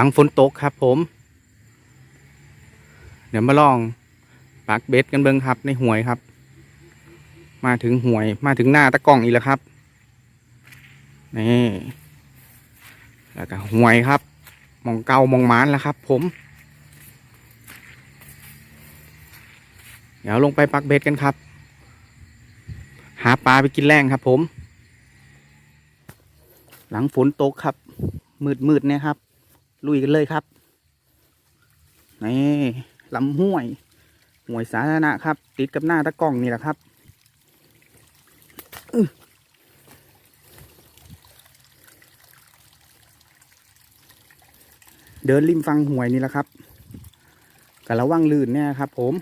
หลังฝนตกครับผม เดี๋ยวมาลองปักเบ็ดกันเบิ้งครับในห่วยครับ มาถึงห่วยมาถึงหน้าตะกล้องอีกแล้วครับนี่แล้วก็ห่วยครับมองเกามองมานแล้วครับ ผม เดี๋ยวลงไปปักเบ็ดกันครับ หาปลาไปกินแรงครับ ผม หลังฝนตกครับมืดมืดๆเนี่ยครับ ลุยกันเลยครับ นี่ลำห้วยห่วยสาธารณะครับ ติดกับหน้าตะกล้องนี่แหละครับเดินริมฟังห่วยนี่แหละครับกะระวังลื่นเนี่ยครับ ผม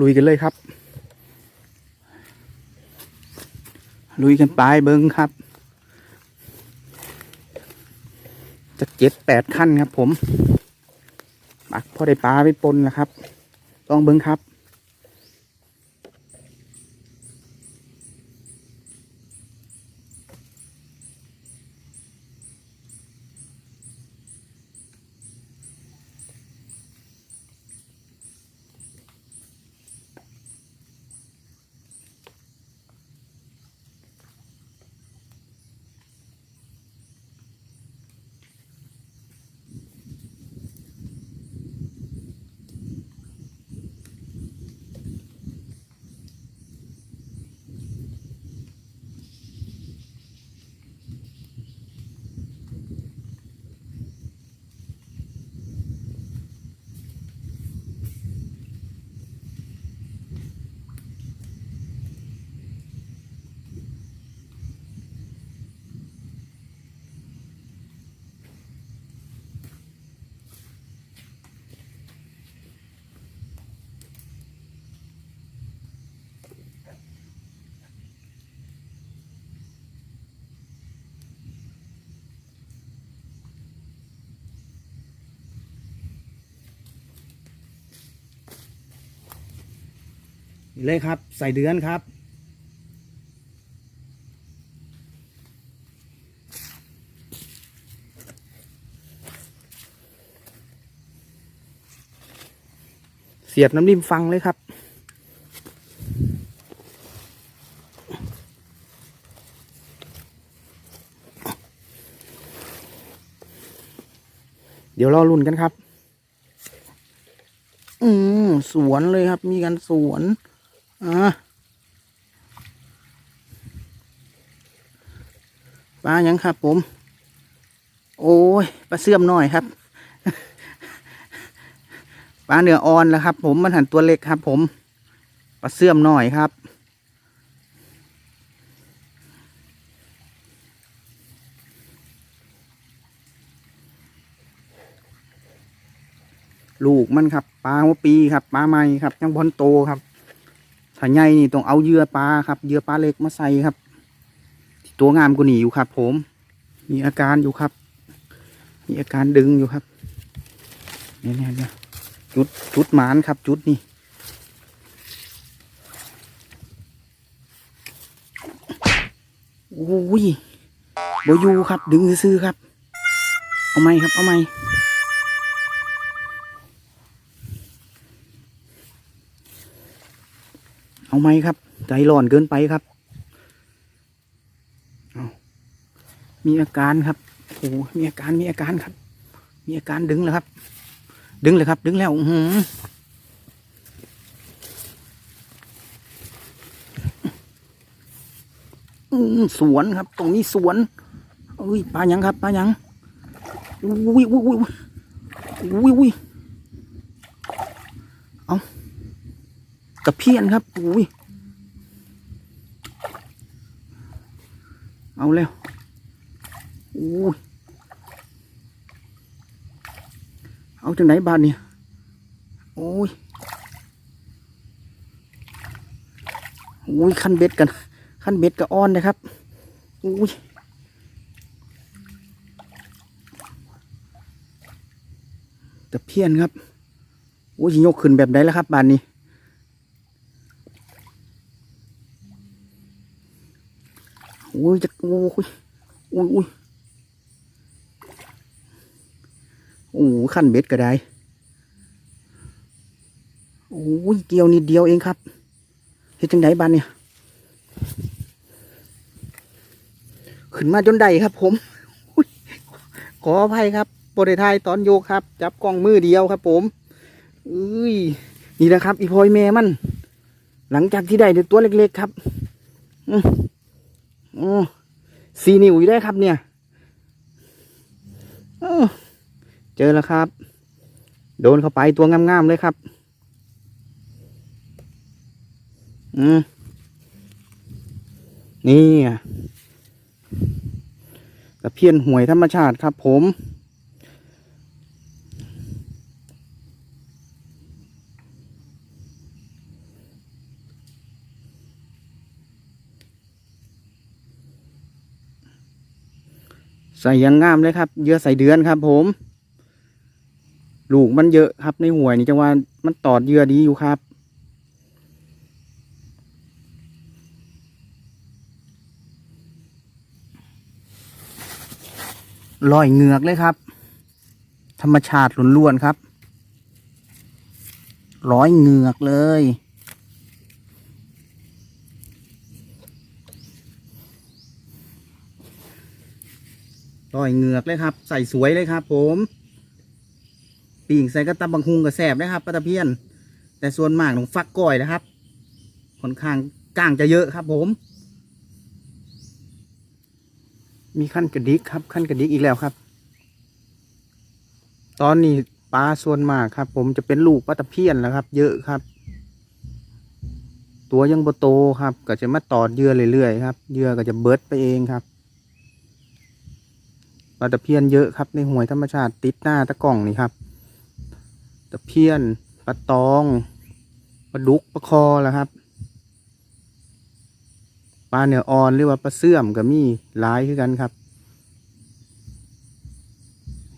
ลุยกันเลยครับ ลุยกันไปเบิ้งครับ จะ เจ็ดแปดขั้นครับผมปักพอได้ปลาไปปนแล้วครับ ต้องเบิ้งครับ เลยครับ ใส่เดือนครับ เสียบน้ำริมฟังเลยครับเดี๋ยวรอรุ่นกันครับ อืม สวนเลยครับ มีกันสวน อ่าปลายังครับผม โอ้ยปลาเสื่อมหน่อยครับปลาเนื้ออ่อนแล้วครับ ผมมันหันตัวเล็กครับ ผมปลาเสื่อมหน่อยครับลูกมันครับปลาหัวปีครับปลาใหม่ครับยังบอลโตครับ ถ้าใหญ่นี่ต้องเอาเยื่อปลาครับเยื่อปลาเล็กมาใส่ครับ ตัวงามกว่านี้อยู่ครับ ผม มีอาการอยู่ครับ มีอาการดึงอยู่ครับเนี่ยเนี่ยจุดจุดหมานครับ จุดนี่โอ้ยบอยู่ครับ ดึงซื้อครับ เอาไหมครับ เอาไหม เอาไหมครับ ใจร้อนเกินไปครับเอามีอาการครับโอ้โหมีอาการมีอาการครับ มีอาการดึงแล้วครับ ดึงเลยครับ ดึงแล้วอือหืออืมสวนครับ ตรงนี้สวนอุ้ยปลาหยังครับปลาหยังอุ้ยอุ้ยอุ้ยอุ้ยอุ้ยเอา ตะเพียนครับอุ้ยเอาแล้วอุ้ยเอาจากไหนบาทเนี่ยโอ้ยอุ้ยขั้นเบ็ดกันขั้นเบ็ดกับอ้อนนะครับอุ้ยตะเพียนครับอุ้ยยกขึ้นแบบไหนแล้วครับบานนี้ อุ้ยจะโอ้ยอุ้ยอุ้ยโอ้ขั้นเบ็ดก็ได้โอ้ยเกี่ยวนิดเดียวเองครับเฮ็ดจังไดบ้านเนี่ย ขึ้นมาจนได้ครับ ผมขออภัยครับโปรดไทยตอนโยกครับ จับกล้องมือเดียวครับ ผมเอ้ยนี่นะครับ อีพอยแม่มัน หลังจากที่ได้ตัวเล็กๆครับ อื โอ้สี่นิ้วอยู่ได้ครับเนี่ยเออเจอแล้วครับ โดนเข้าไปตัวงามๆเลยครับ อืมนี่อะตะเพียนหวยธรรมชาติครับผม ใส่ยังงามเลยครับเยื่อใส่เดือนครับ ผม ลูกมันเยอะครับในหวยนี่จังว่ามันตอดเยื่อดีอยู่ครับ ลอยเหงือกเลยครับ ธรรมชาติล้วนๆครับ ร้อยเหงือกเลย ลอยเหงือกเลยครับ ใส่สวยเลยครับ ผมปีงใส่กระตับบังฮุงกระแสบนะครับปลาตะเพียน แต่ส่วนมากต้องฟักก้อยนะครับค่อนข้างก้างจะเยอะครับ ผม มีขั้นกระดิกครับขั้นกระดิกอีกแล้วครับ ตอนนี้ปลาส่วนมากครับ ผมจะเป็นลูกปลาตะเพียนแล้วครับ เยอะครับ ตัวยังโบโตครับ ก็จะมาตอดเยื่อเรื่อยๆครับเยื่อก็จะเบิดไปเองครับ ปลาตะเพียนเยอะครับในห้วยธรรมชาติติดหน้าตะกล่องนี่ครับ ตะเพียนปลาตองปลาดุกปลาคอแล้วครับปลาเนื้ออ่อนหรือว่าปลาเสื่อมก็มีหลายคือกันครับ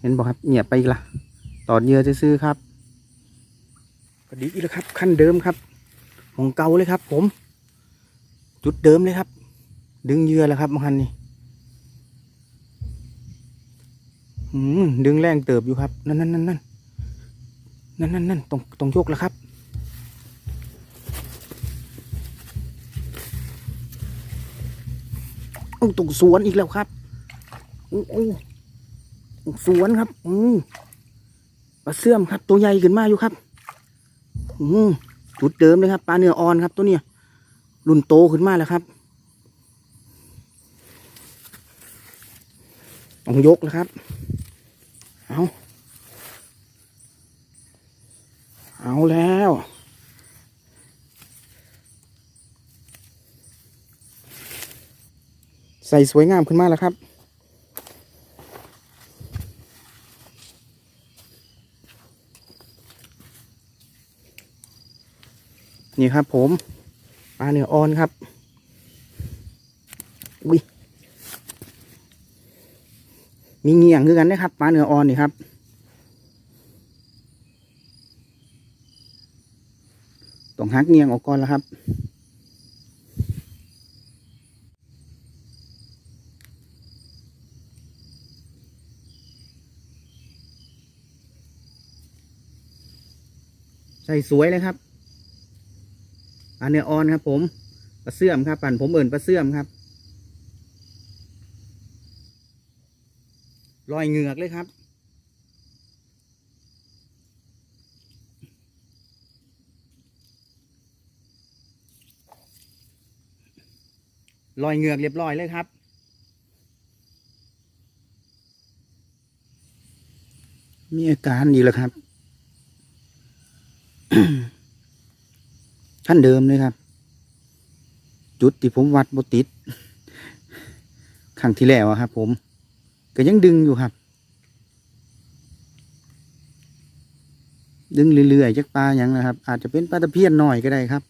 เห็นบอกครับเงียบไปอีกละตอดเหยื่อซื้อครับก็ดีอีกแล้วครับ ขั้นเดิมครับของเก่าเลยครับ ผม จุดเดิมเลยครับ ดึงเหยื่อแล้วครับมังคันนี่ ดึงแรงเติบอยู่ครับ นั่นนั่นนั่นนั่นนั่นนั่นนั่นตรงตรงโยกแล้วครับ โอ้ตรงสวนอีกแล้วครับโอ้โอ้สวนครับอืมปลาเสื่อมครับ ตัวใหญ่ขึ้นมาอยู่ครับอืมจุดเดิมเลยครับปลาเนื้ออ่อนครับ ตัวเนี้ยรุ่นโตขึ้นมาแล้วครับต้องยกแล้วครับ เอาเอาแล้ว ใส่สวยงามขึ้นมากแล้วครับ นี่ครับผมปลาเนื้ออ่อนครับ อุ้ย มีเงี่ยงคือกันนะครับปลาเนื้ออ่อนนี่ครับต้องหักเงียงออกก่อนแล้วครับใส่สวยเลยครับปลาเนื้ออ่อนครับ ผมปลาเสื่อมครับปั่นผมเอิ่นปลาเสื่อมครับ รอยเหงือกเลยครับ รอยเหงือกเรียบร้อยเลยครับ มีอาการดีแล้วครับท่านเดิมเลยครับ จุดที่ผมวัดบติดครั้งที่แล้วครับผม ก็ยังดึงอยู่ครับ ดึงเรื่อยๆจากปลาอย่างนะครับ อาจจะเป็นปลาตะเพียนหน่อยก็ได้ครับ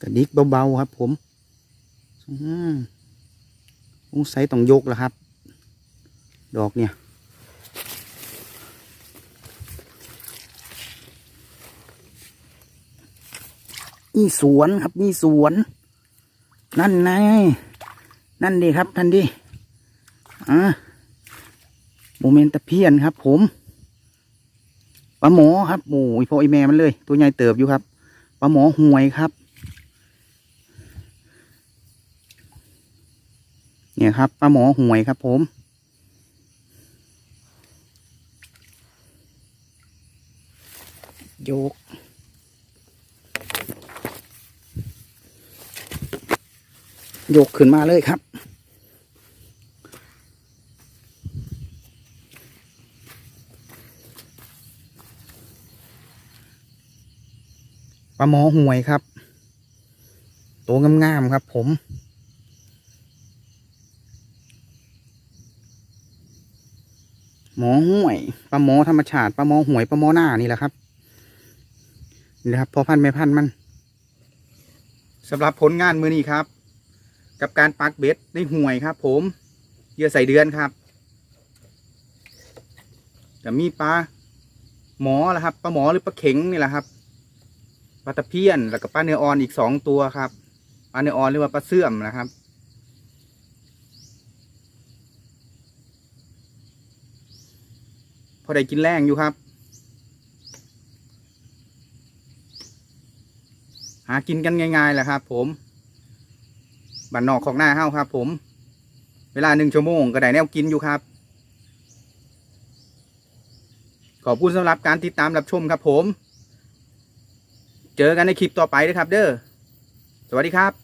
กระดิกเบาๆครับ ผมอืมสงสัยต้องยกแล้วครับ ดอกเนี่ย นี่สวนครับนี่สวน นั่นไงนั่นดีครับท่านดีอ่าโมเมนตะเพียนครับ ผมปลาหมอครับโอ้ยพอไอแม่มันเลย ตัวใหญ่เติบอยู่ครับปลาหมอห่วยครับ เนี่ยครับปลาหมอห่วยครับ ผมโยก ยกขึ้นมาเลยครับ ปลาหมอห่วยครับ ตัวงามๆครับ ผมหมอห่วยปลาหมอธรรมชาติปลาหมอห่วยปลาหมอหน้านี่แหละครับนี่แหละครับพอพันไม่พันมันสำหรับผลงานมือนี้ครับ กับการปักเบ็ดในห่วยครับผมเหยื่อใส่เดือนครับจะมีปลาหมอละครับปลาหมอหรือปลาเข็งนี่แหละครับปลาตะเพียนแล้วก็ปลาเนื้ออ่อนอีกสองตัวครับปลาเนื้ออ่อนหรือว่าปลาเสื่อมนะครับ พอได้กินแรงอยู่ครับ หากินกันง่ายๆแหละครับผม บันนอกของหน้าเฮ้าครับ ผม เวลาหนึ่งชั่วโมงก็ได้แนวกินอยู่ครับ ขอบคุณสำหรับการติดตามรับชมครับผม เจอกันในคลิปต่อไปนะครับ เด้อสวัสดีครับ